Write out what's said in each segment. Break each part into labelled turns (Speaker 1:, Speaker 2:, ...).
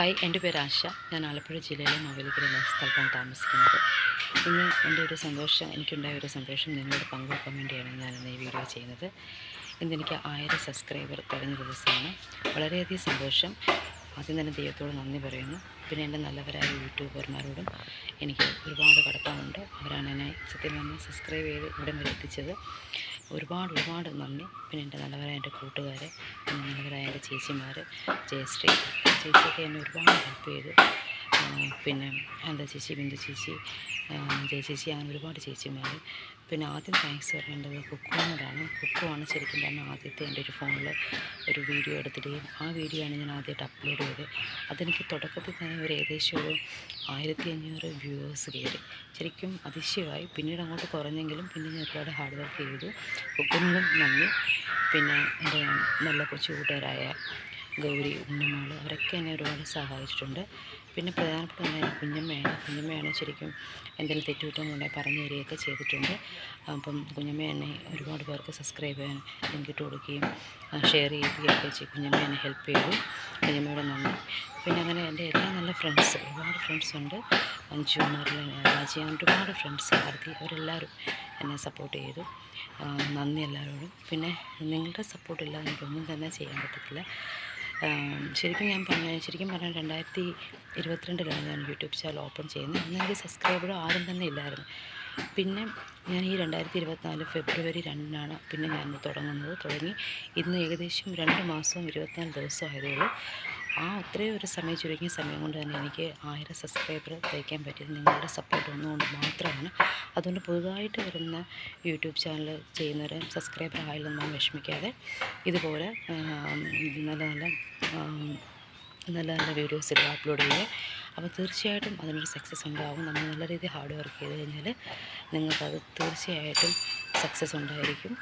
Speaker 1: Hi എന്റെ പേര് ആശ. ഞാൻ ആലപ്പുഴ ജില്ലയിലെ മാവേലിക്കര എന്ന സ്ഥലത്താണ് താമസിക്കുന്നത്. ഇന്ന് എന്റെ ഒരു സന്തോഷം എനിക്കുണ്ടായ ഒരു സന്തോഷം നിങ്ങളോട് പങ്കുവെക്കാൻ വേണ്ടിയാണ് ഞാൻ ഇന്ന് ഈ വീഡിയോ ചെയ്യുന്നത്. ഇന്ന് എനിക്ക് ആയിരം സബ്സ്ക്രൈബർ തികഞ്ഞ ദിവസമാണ്. വളരെയധികം സന്തോഷം. ആദ്യം തന്നെ ദൈവത്തോട് നന്ദി പറയുന്നു. പിന്നെ എന്റെ നല്ലവരായ യൂട്യൂബർമാരോടും എനിക്ക് ഒരുപാട് കടപ്പാടുണ്ട്. അവരാണ് എന്നെ സത്യം പറഞ്ഞാൽ സബ്സ്ക്രൈബ് ചെയ്ത് ഇവിടം വരെ എത്തിച്ചത്. ഒരുപാട് ഒരുപാട് നന്ദി. പിന്നെ എന്റെ നല്ലവരായ എന്റെ കൂട്ടുകാരെ പിന്നെ നല്ലവരായ എന്റെ ചേച്ചിമാർ ജയശ്രീ. ചേച്ചിയൊക്കെ എന്നെ ഒരുപാട് ഹെൽപ്പ് ചെയ്തു. പിന്നെ എന്റെ ചേച്ചി ബിന്ദു ചേച്ചി ജയ ചേച്ചി അങ്ങനെ ഒരുപാട് ചേച്ചിമാർ പിന്നെ ആദ്യം താങ്ക്സ് പറയേണ്ടത് കുക്കുവിനോടാണ്. കുക്കുവാണ് ശരിക്കും പറഞ്ഞാൽ ആദ്യത്തെ എന്റെ ഒരു ഫോണിൽ ഒരു വീഡിയോ എടുത്തിടുകയും ആ വീഡിയോ ആണ് ഞാൻ ആദ്യമായിട്ട് അപ്ലോഡ് ചെയ്തത്. അതെനിക്ക് തുടക്കത്തിൽ തന്നെ ഒരു ഏകദേശം ഒരു ആയിരത്തി അഞ്ഞൂറ് വ്യൂവേഴ്സ് കയറി. ശരിക്കും അതിശയമായി. പിന്നീട് അങ്ങോട്ട് കുറഞ്ഞെങ്കിലും പിന്നെ ഞാൻ ഒരുപാട് ഹാർഡ് വർക്ക് ചെയ്തു. കുക്കുവിനോടും നന്ദി. പിന്നെ എന്റെ നല്ല കൊച്ചു കൂട്ടുകാരായ ഗൗരി ഉണ്ണിമോൾ അവരൊക്കെ എന്നെ ഒരുപാട് സഹായിച്ചിട്ടുണ്ട്. പിന്നെ പ്രധാനപ്പെട്ട ഒന്ന് എന്റെ കുഞ്ഞമ്മയാണ്. കുഞ്ഞമ്മയാണ് ശരിക്കും എന്തെങ്കിലും തെറ്റുകുറ്റങ്ങളുണ്ടെങ്കിൽ പറഞ്ഞു തരികയൊക്കെ ചെയ്തിട്ടുണ്ട്. അപ്പം കുഞ്ഞമ്മ എന്നെ ഒരുപാട് പേർക്ക് സബ്സ്ക്രൈബ് ചെയ്യാൻ ലിങ്ക് ഇട്ട് കൊടുക്കുകയും ഷെയർ ചെയ്യുകയൊക്കെ ചെയ്യും കുഞ്ഞമ്മ എന്നെ ഹെൽപ്പ് ചെയ്തു. കുഞ്ഞമ്മയുടെ നന്ദി. പിന്നെ അങ്ങനെ എന്റെ എല്ലാ നല്ല ഫ്രണ്ട്സ് ഒരുപാട് ഫ്രണ്ട്സ് ഉണ്ട്. അഞ്ചു മറിയ രാജി ഒരുപാട് ഫ്രണ്ട്സ് ഭാരതി അവരെല്ലാവരും എന്നെ സപ്പോർട്ട് ചെയ്തു. നന്ദി എല്ലാവരോടും. പിന്നെ നിങ്ങളുടെ സപ്പോർട്ടില്ലാതെ എനിക്കൊന്നും തന്നെ ചെയ്യാൻ പറ്റത്തില്ല. ശരിക്കും ഞാൻ പറഞ്ഞ ശരിക്കും പറഞ്ഞാൽ രണ്ടായിരത്തി ഇരുപത്തിരണ്ടിലാണ് ഞാൻ യൂട്യൂബ് ചാനൽ ഓപ്പൺ ചെയ്യുന്നത്. അന്ന് എനിക്ക് സബ്സ്ക്രൈബർ ആരും തന്നെ ഇല്ലായിരുന്നു. പിന്നെ ഞാൻ ഈ രണ്ടായിരത്തി ഇരുപത്തിനാല് ഫെബ്രുവരി രണ്ടിനാണ് പിന്നെ ഞാൻ തുടങ്ങുന്നത്. തുടങ്ങി ഇന്ന് ഏകദേശം രണ്ട് മാസവും ഇരുപത്തിനാല് ദിവസം ആയതേ ഉള്ളൂ ആ അത്രയും ഒരു സമയം ചുരുങ്ങിയ സമയം കൊണ്ട് തന്നെ എനിക്ക് ആയിരം സബ്സ്ക്രൈബർ തയ്ക്കാൻ പറ്റിയത് നിങ്ങളുടെ സപ്പോർട്ട് ഒന്നുകൊണ്ട് മാത്രമാണ്. അതുകൊണ്ട് പുതുതായിട്ട് വരുന്ന യൂട്യൂബ് ചാനൽ ചെയ്യുന്നവർ സബ്സ്ക്രൈബർ ആയില്ലെന്നും വിഷമിക്കാതെ ഇതുപോലെ നല്ല നല്ല നല്ല നല്ല വീഡിയോസ് ഇടുക അപ്ലോഡ് ചെയ്യുക. അപ്പോൾ തീർച്ചയായിട്ടും അതിനൊരു സക്സസ് ഉണ്ടാകും നമ്മൾ നല്ല രീതിയിൽ ഹാർഡ് വർക്ക് ചെയ്ത് കഴിഞ്ഞാൽ നിങ്ങൾക്കത് തീർച്ചയായിട്ടും സക്സസ് ഉണ്ടായിരിക്കും.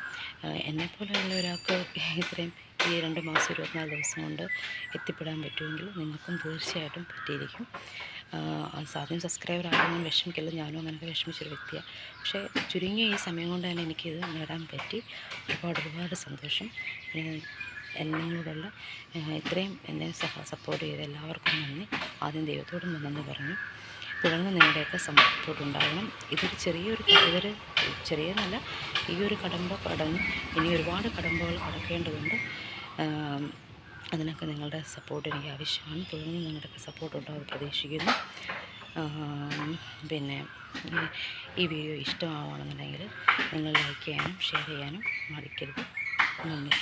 Speaker 1: എന്നെപ്പോലെയുള്ള ഒരാൾക്ക് ഇത്രയും ഈ രണ്ട് മാസം ഇരുപത്തിനാല് ദിവസം കൊണ്ട് എത്തിപ്പെടാൻ പറ്റുമെങ്കിൽ നിങ്ങൾക്കും തീർച്ചയായിട്ടും പറ്റിയിരിക്കും. സാധ്യം സബ്സ്ക്രൈബർ ആകുന്ന വിഷമിക്കില്ല. ഞാനും അങ്ങനെയൊക്കെ വിഷമിച്ചൊരു വ്യക്തിയാണ് പക്ഷേ ചുരുങ്ങിയ ഈ സമയം കൊണ്ട് തന്നെ എനിക്കിത് നേടാൻ പറ്റി. ഒരുപാട് ഒരുപാട് സന്തോഷം. എന്നോടുള്ള ഇത്രയും എന്നെ സഹ സപ്പോർട്ട് ചെയ്ത എല്ലാവർക്കും നന്ദി. ആദ്യം ദൈവത്തോടും നന്ദി പറഞ്ഞു. തുടർന്ന് നിങ്ങളുടെയൊക്കെ സപ്പോർട്ട് ഉണ്ടാകണം ഇതൊരു ചെറിയൊരു ഇതൊരു ചെറിയതല്ല. ഈ ഒരു കടമ്പ കടന്ന് ഇനി ഒരുപാട് കടമ്പകൾ കടക്കേണ്ടതുണ്ട് അതിനൊക്കെ നിങ്ങളുടെ സപ്പോർട്ട് എനിക്ക് ആവശ്യമാണ്. തുടർന്ന് നിങ്ങളുടെയൊക്കെ സപ്പോർട്ട് ഉണ്ടാവും പ്രതീക്ഷിക്കുന്നു. പിന്നെ ഈ വീഡിയോ ഇഷ്ടമാവുകയാണെന്നുണ്ടെങ്കിൽ നിങ്ങൾ ലൈക്ക് ചെയ്യാനും ഷെയർ ചെയ്യാനും മടിക്കരുത്. നന്ദി.